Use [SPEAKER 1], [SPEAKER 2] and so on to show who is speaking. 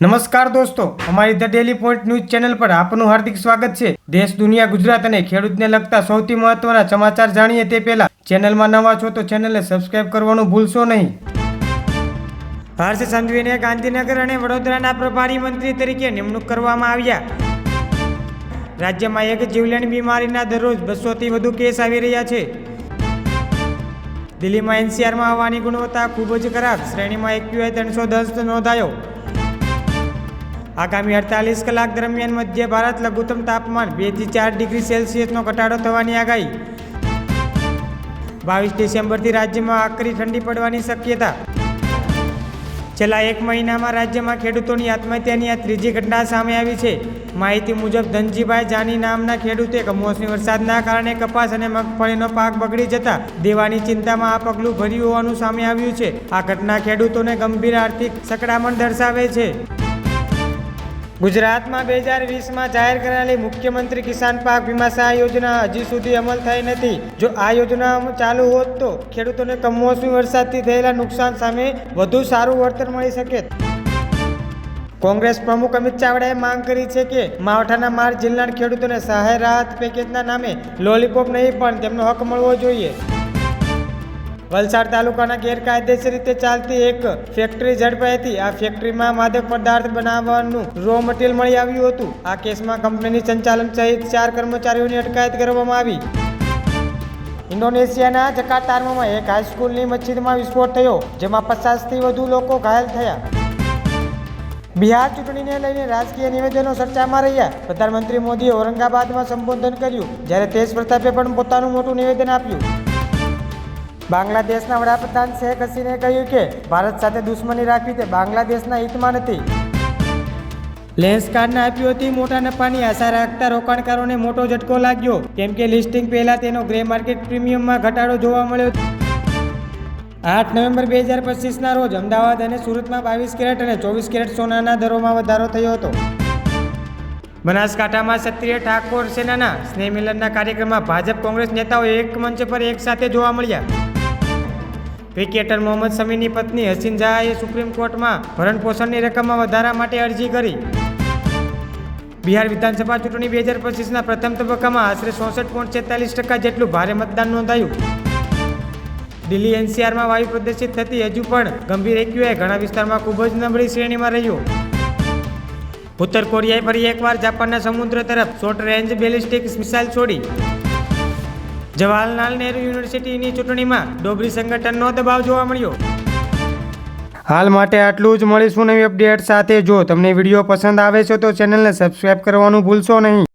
[SPEAKER 1] નમસ્કાર દોસ્તો, અમારી the daily point news channel પર આપનું હાર્દિક સ્વાગત છે. દેશ, દુનિયા, ગુજરાત અને ખેડૂતને લગતા સૌથી મહત્વના સમાચાર જાણીએ તે પહેલા ચેનલમાં નવા છો તો ચેનલને સબસ્ક્રાઇબ કરવાનું ભૂલશો નહીં. હર્ષ સંઘવીને ગાંધીનગર અને વડોદરાના પ્રભારી મંત્રી તરીકે નિમણૂક કરવામાં આવ્યા. રાજ્યમાં એક જીવલેણ બીમારીના દરરોજ બસોથી વધુ કેસ આવી રહ્યા છે. દિલ્હીમાં એનસીઆરમાં હવાની ગુણવત્તા ખૂબ જ ખરાબ. શ્રેણીમાં એક્યુઆઈ ત્રણસો દસ નોંધાયો. આગામી અડતાલીસ કલાક દરમિયાન મધ્ય ભારત લઘુત્તમ તાપમાન બેથી ચાર ડિગ્રી સેલ્સિયસનો ઘટાડો થવાની આગાહી. બાવીસ ડિસેમ્બરથી રાજ્યમાં આકરી ઠંડી પડવાની શક્યતા. છેલ્લા એક મહિનામાં રાજ્યમાં ખેડૂતોની આત્મહત્યાની આ ત્રીજી ઘટના સામે આવી છે. માહિતી મુજબ ધનજીભાઈ જાની નામના ખેડૂતે કમોસમી વરસાદના કારણે કપાસ અને મગફળીનો પાક બગડી જતા દેવાની ચિંતામાં આ પગલું ભર્યું હોવાનું સામે આવ્યું છે. આ ઘટના ખેડૂતોને ગંભીર આર્થિક સકડામણ દર્શાવે છે. ગુજરાતમાં બે હજાર વીસમાં જાહેર કરાયેલી મુખ્યમંત્રી કિસાન પાક વીમા સહાય યોજના હજી સુધી અમલ થઈ નથી. જો આ યોજના ચાલુ હોત તો ખેડૂતોને કમોસમી વરસાદથી થયેલા નુકસાન સામે વધુ સારું વળતર મળી શકે. કોંગ્રેસ પ્રમુખ અમિત ચાવડાએ માંગ કરી છે કે માવઠાના માર્ગ જિલ્લાના ખેડૂતોને સહાય રાહત પેકેજના નામે લોલીપોપ નહીં પણ તેમનો હક મળવો જોઈએ. વલસાડ તાલુકાના ગેરકાયદેસર રીતે ચાલતી એક ફેક્ટરી ઝડપાઈ હતી આ ફેક્ટરીમાં માદક પદાર્થ બનાવવાનું રો મટીરિયલ મળી આવ્યું હતું. આ કેસમાં કંપનીની સંચાલન સહિત ચાર કર્મચારીઓની અટકાયત કરવામાં આવી. ઇન્ડોનેશિયાના જકાર્તામાં એક હાઈસ્કૂલની મસ્જિદમાં વિસ્ફોટ થયો, જેમાં પચાસથી વધુ લોકો ઘાયલ થયા. બિહાર ચૂંટણીને લઈને રાજકીય નિવેદનો ચર્ચામાં રહ્યા. પ્રધાનમંત્રી મોદીએ ઔરંગાબાદમાં સંબોધન કર્યું, જ્યારે તેજ પ્રતાપે પણ પોતાનું મોટું નિવેદન આપ્યું. બાંગ્લાદેશના વડાપ્રધાન શેખ હસીને કહ્યું કે ભારત સાથે દુશ્મની રાખવી તે બાંગ્લાદેશના હિતમાં નથી. લેન્સ કાર્ડના આઈપીઓથી મોટા નફાની આશા રાખતા રોકાણકારોને મોટો ઝટકો લાગ્યો. કેમ કે લિસ્ટિંગ પહેલા તેનો ગ્રે માર્કેટ પ્રીમિયમમાં ઘટાડો જોવા મળ્યો. આઠ નવેમ્બર બે હજાર પચીસના રોજ અમદાવાદ અને સુરતમાં બાવીસ કેરેટ અને ચોવીસ કેરેટ સોનાના દરોમાં વધારો થયો હતો. બનાસકાંઠામાં ક્ષત્રિય ઠાકોર સેનાના સ્નેહ મિલનના કાર્યક્રમમાં ભાજપ કોંગ્રેસ નેતાઓ એક મંચ પર એક સાથે જોવા મળ્યા. ક્રિકેટર મોહમ્મદ શમીની પત્ની હસીન જહાએ સુપ્રીમ કોર્ટમાં ભરણ પોષણની રકમમાં વધારા માટે અરજી કરી. બિહાર વિધાનસભા ચૂંટણી બે હજાર પચીસના પ્રથમ તબક્કામાં આશરે ચોસઠ પોઈન્ટ છેતાલીસ ટકા જેટલું ભારે મતદાન નોંધાયું. દિલ્હી એનસીઆરમાં વાયુ પ્રદર્શિત થતી હજુ પણ ગંભીર એક્યુઆઈ ઘણા વિસ્તારમાં ખૂબ જ નબળી શ્રેણીમાં રહ્યો. ઉત્તર કોરિયાએ ફરી એકવાર જાપાનના સમુદ્ર તરફ શોર્ટ રેન્જ બેલિસ્ટિક મિસાઇલ છોડી. જવાહરલાલ નહેરુ યુનિવર્સિટીની ચૂંટણીમાં ડોબરી સંગઠનનો દબાવ જોવા મળ્યો. હાલ માટે આટલું જ. મળીશું નવી અપડેટ સાથે. જો તમને વીડિયો પસંદ આવે છે તો ચેનલને સબસ્ક્રાઈબ કરવાનું ભૂલશો નહીં.